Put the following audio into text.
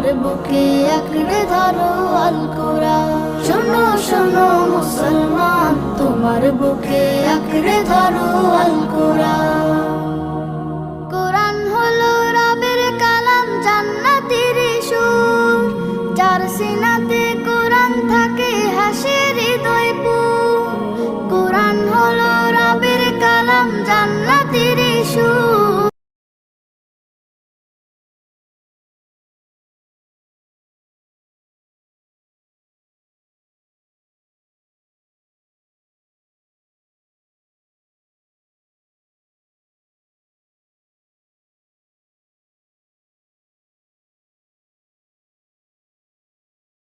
আমার বুকে আঁকড়ে ধরো আল কোরআন শোনো শোনো মুসলমান, তোমার বুকে আঁকড়ে ধরো আল কোরআন কোরআন হলো রবের কালাম, জান্নাতের সুর। যার সিনাতে